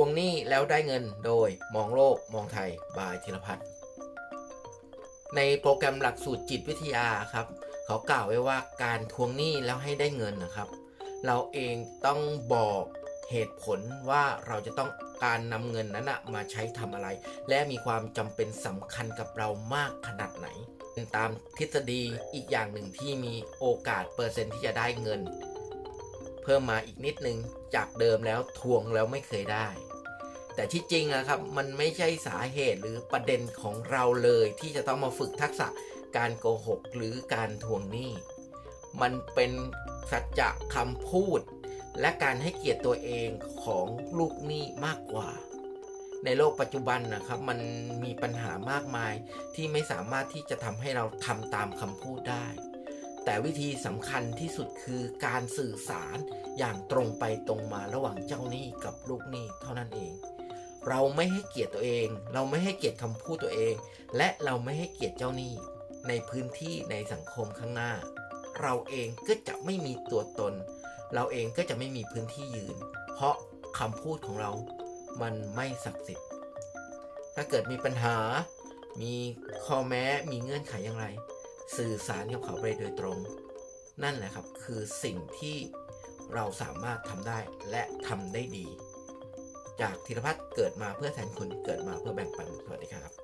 วงหนี้แล้วได้เงินโดยมองโลกมองไทย บายธีรพัฒน์ในโปรแกรมหลักสูตรจิตวิทยาครับ เขากล่าวไว้ว่าการทวงหนี้แล้วให้ได้เงินนะครับ เราเองต้องบอกเหตุผลว่าเราจะต้องการนำเงินนั้นมาใช้ทำอะไร และมีความจำเป็นสำคัญกับเรามากขนาดไหน ตามทฤษฎีอีกอย่างหนึ่งที่มีโอกาสเปอร์เซ็นต์ที่จะได้เงิน เพิ่มมาอีกนิดนึงจากเดิมแล้วทวงแล้วไม่เคยได้ แต่ที่จริงอะครับมันไม่ใช่สาเหตุหรือประเด็นของเราเลยที่จะต้องมาฝึกทักษะการโกหกหรือการทวงหนี้ มันเป็นสัจจะคำพูด และการให้เกียรติตัวเองของลูกหนี้มากกว่า ในโลกปัจจุบันนะครับ มันมีปัญหามากมายที่ไม่สามารถที่จะทำให้เราทำตามคำพูดได้ แต่วิธีสำคัญที่สุดคือการสื่อสารอย่างตรงไปตรงมาระหว่างเจ้าหนี้กับลูกหนี้เท่านั้นเอง เราไม่ให้เกียรติตัวเอง เราไม่ให้เกียรติคำพูดตัวเอง และเราไม่ให้เกียรติเจ้าหนี้ ในพื้นที่ในสังคมข้างหน้า เราเองก็จะไม่มีตัวตน เราเองก็จะไม่มีพื้นที่ยืน เพราะคำพูดของเรา มันไม่ศักดิ์สิทธิ์ ถ้าเกิดมีปัญหา มีข้อแม้ มีเงื่อนไขอย่างไร สื่อสารกับเขาไปโดยตรง นั่นแหละครับคือสิ่งที่เราสามารถทำได้และทำได้ดี จากธีรพัฒน์เกิดมาเพื่อแทนคุณเกิดมาเพื่อแบ่งปันสวัสดีครับ